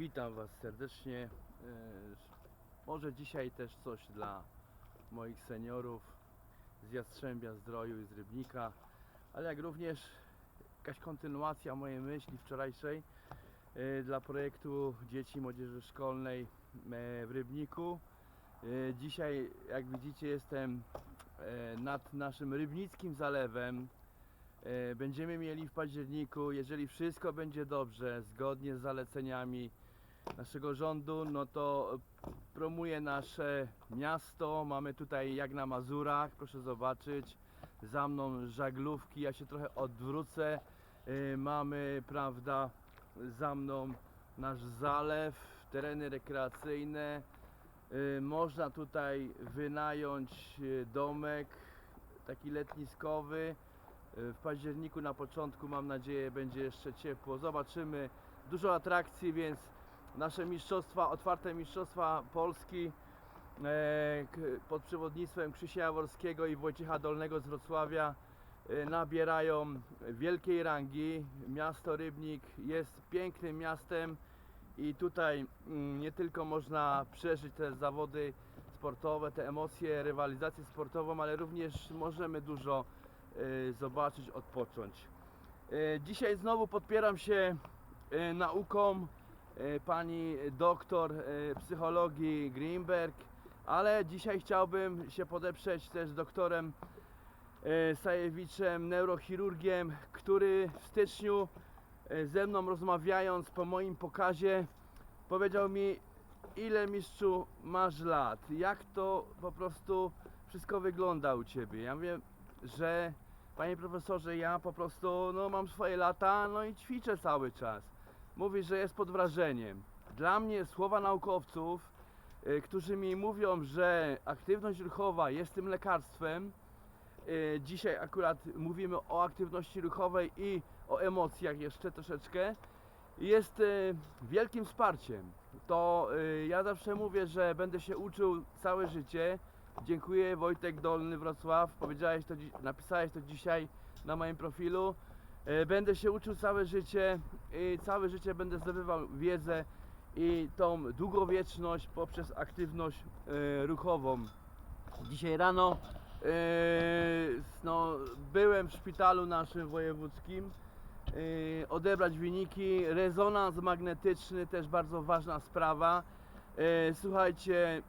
Witam Was serdecznie. E, Może dzisiaj też coś dla moich seniorów z Jastrzębia Zdroju i z Rybnika, ale jak również jakaś kontynuacja mojej myśli wczorajszej e, dla projektu Dzieci Młodzieży Szkolnej e, w Rybniku. Dzisiaj, jak widzicie, jestem nad naszym Rybnickim Zalewem. Będziemy mieli w październiku, jeżeli wszystko będzie dobrze, zgodnie z zaleceniami naszego rządu, no to promuje nasze miasto. Mamy tutaj jak na Mazurach, proszę zobaczyć. Za mną żaglówki, ja się trochę odwrócę. E, Mamy, prawda, za mną nasz zalew, tereny rekreacyjne. E, Można tutaj wynająć e, domek taki letniskowy. W październiku na początku mam nadzieję będzie jeszcze ciepło. Zobaczymy. Dużo atrakcji, więc nasze mistrzostwa, otwarte mistrzostwa Polski e, pod przewodnictwem Krzysia Jaworskiego i Wojciecha Dolnego z Wrocławia e, nabierają wielkiej rangi. Miasto Rybnik jest pięknym miastem i tutaj mm, nie tylko można przeżyć te zawody sportowe, te emocje, rywalizację sportową, ale również możemy dużo e, zobaczyć, odpocząć. Dzisiaj znowu podpieram się nauką pani doktor e, psychologii Greenberg, ale dzisiaj chciałbym się podeprzeć też doktorem e, Sajewiczem, neurochirurgiem, który w styczniu e, ze mną rozmawiając po moim pokazie powiedział mi ile mistrzu masz lat, jak to po prostu wszystko wygląda u ciebie. Ja wiem, że panie profesorze, ja po prostu no, mam swoje lata, no i ćwiczę cały czas. Mówi, że jest pod wrażeniem. Dla mnie słowa naukowców, y, którzy mi mówią, że aktywność ruchowa jest tym lekarstwem, y, dzisiaj akurat mówimy o aktywności ruchowej i o emocjach jeszcze troszeczkę, jest y, wielkim wsparciem. To ja zawsze mówię, że będę się uczył całe życie. Dziękuję Wojtek Dolny Wrocław. Powiedziałeś to, napisałeś to dzisiaj na moim profilu. Y, Będę się uczył całe życie i całe życie będę zdobywał wiedzę i tą długowieczność poprzez aktywność y, ruchową. Dzisiaj rano y, no, byłem w szpitalu naszym wojewódzkim odebrać wyniki. Rezonans magnetyczny też bardzo ważna sprawa. Słuchajcie,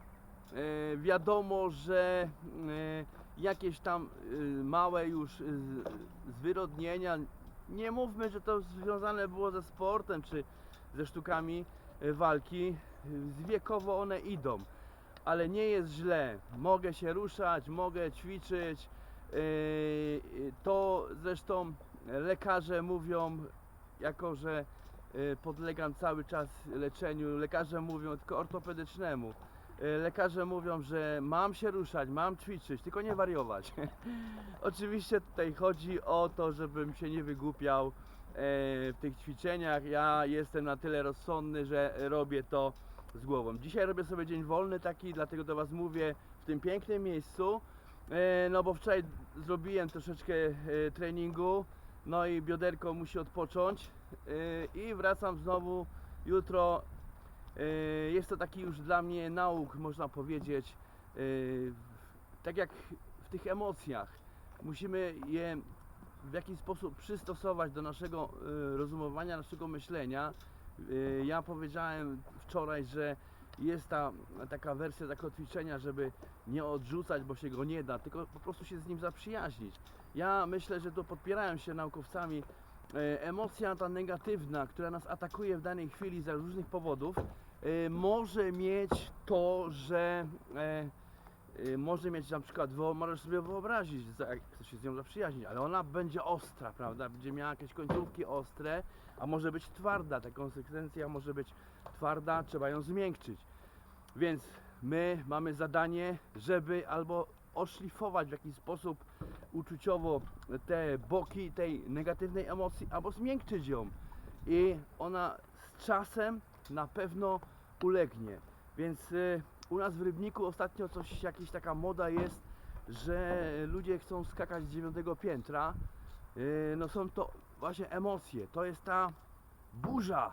wiadomo, że jakieś tam małe już zwyrodnienia, nie mówmy, że to związane było ze sportem czy ze sztukami y, walki, y, wiekowo one idą ale nie jest źle. Mogę się ruszać, mogę ćwiczyć. Yy, To zresztą lekarze mówią, jako że podlegam cały czas leczeniu, lekarze mówią tylko ortopedycznemu. Yy, Lekarze mówią, że mam się ruszać, mam ćwiczyć, tylko nie wariować. Oczywiście tutaj chodzi o to, żebym się nie wygłupiał e, w tych ćwiczeniach. Ja jestem na tyle rozsądny, że robię to z głową. Dzisiaj robię sobie dzień wolny taki, dlatego do Was mówię w tym pięknym miejscu. E, No bo wczoraj zrobiłem troszeczkę e, treningu, no i bioderko musi odpocząć e, i wracam znowu jutro. E, Jest to taki już dla mnie nauk, można powiedzieć, e, tak jak w tych emocjach. Musimy je w jakiś sposób przystosować do naszego e, rozumowania, naszego myślenia. Ja powiedziałem wczoraj, że jest ta taka wersja takiego ćwiczenia, żeby nie odrzucać, bo się go nie da, tylko po prostu się z nim zaprzyjaźnić. Ja myślę, że to podpierają się naukowcami. E, Emocja ta negatywna, która nas atakuje w danej chwili z różnych powodów, e, może mieć to, że e, może mieć na przykład, możesz sobie wyobrazić, jak chcesz się z nią zaprzyjaźnić, ale ona będzie ostra, prawda? Będzie miała jakieś końcówki ostre, a może być twarda. Ta konsekwencja może być twarda, trzeba ją zmiękczyć. Więc my mamy zadanie, żeby albo oszlifować w jakiś sposób uczuciowo te boki tej negatywnej emocji, albo zmiękczyć ją. I ona z czasem na pewno ulegnie. Więc y, u nas w Rybniku ostatnio coś, jakaś taka moda jest, że ludzie chcą skakać z dziewiątego piętra. Y, no są to właśnie emocje, to jest ta burza